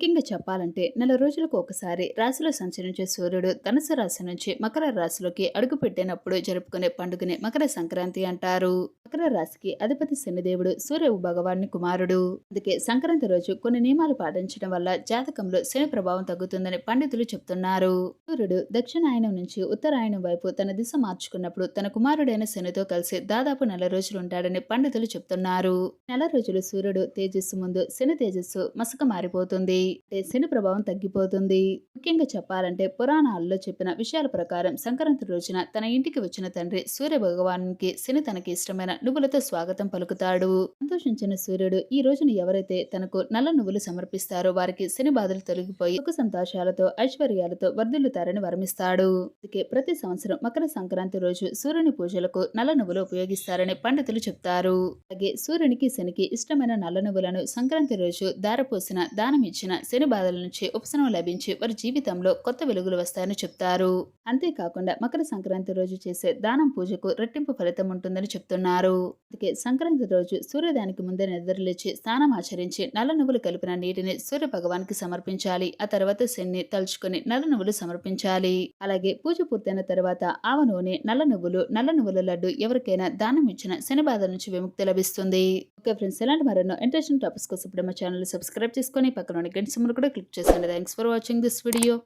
ముఖ్యంగా చెప్పాలంటే నెల రోజులకు ఒకసారి రాశుల సంచరించే సూర్యుడు ధనుసు రాశి నుంచి మకర రాశిలోకి అడుగుపెట్టినప్పుడు జరుపుకునే పండుగని మకర సంక్రాంతి అంటారు. మకర రాశికి అధిపతి శనిదేవుడు సూర్య భగవాన్ని కుమారుడు. అందుకే సంక్రాంతి రోజు కొన్ని నియమాలు పాటించడం వల్ల జాతకంలో శని ప్రభావం తగ్గుతుందని పండితులు చెప్తున్నారు. సూర్యుడు దక్షిణాయనం నుంచి ఉత్తరాయణం వైపు తన దిశ మార్చుకున్నప్పుడు తన కుమారుడైన శనితో కలిసి దాదాపు నెల రోజులు ఉంటాడని పండితులు చెప్తున్నారు. నెల రోజులు సూర్యుడు తేజస్సు ముందు శని తేజస్సు మసక మారిపోతుంది. అంటే శని ప్రభావం తగ్గిపోతుంది. ముఖ్యంగా చెప్పాలంటే పురాణాల్లో చెప్పిన విషయాల ప్రకారం సంక్రాంతి రోజున తన ఇంటికి వచ్చిన తండ్రి సూర్య భగవానికి శని తనకి ఇష్టమైన నువ్వులతో స్వాగతం పలుకుతాడు. సంతోషించిన సూర్యుడు ఈ రోజున ఎవరైతే తనకు నల్ల నువ్వులు సమర్పిస్తారో వారికి శని బాధలు తొలగిపోయి సుఖ సంతోషాలతో ఐశ్వర్యాలతో వర్ధిల్లుతారని వరమిస్తాడు. అందుకే ప్రతి సంవత్సరం మకర సంక్రాంతి రోజు సూర్యుని పూజలకు నల్ల నువ్వులు ఉపయోగిస్తారని పండితులు చెప్తారు. అలాగే సూర్యునికి శనికి ఇష్టమైన నల్ల నువ్వులను సంక్రాంతి రోజు దారపోసిన దానం ఇచ్చిన శని బాధల నుంచి ఉపశమనం లభించి వారి జీవితంలో కొత్త వెలుగులు వస్తాయని చెప్తారు. అంతేకాకుండా మకర సంక్రాంతి రోజు చేసే దానం పూజకు రెట్టింపు ఫలితం ఉంటుందని చెప్తున్నారు. అందుకే సంక్రాంతి రోజు సూర్యోదయానికి ముందే నిద్రలేచి స్నానం ఆచరించి నల్ల నువ్వులు కలిపిన నీటిని సూర్య భగవానికి సమర్పించాలి. ఆ తర్వాత శని తలుచుకుని నల్ల నువ్వులు సమర్పించాలి. అలాగే పూజ పూర్తయిన తర్వాత ఆవ నూనె నల్ల నువ్వులు నల్ల నువ్వుల లడ్డు ఎవరికైనా దానం ఇచ్చిన శని బాధ నుంచి విముక్తి లభిస్తుంది. ఓకే ఫ్రెండ్స్ ఇలాంటి మరెన్నో ఇంట్రెస్టింగ్ టాపిక్స్ కోసం ఇప్పుడు మా ఛానల్ సబ్స్క్రైబ్ చేసుకొని పక్కన గంట సమ్మర్ కూడా click చేసండి thanks for watching this video.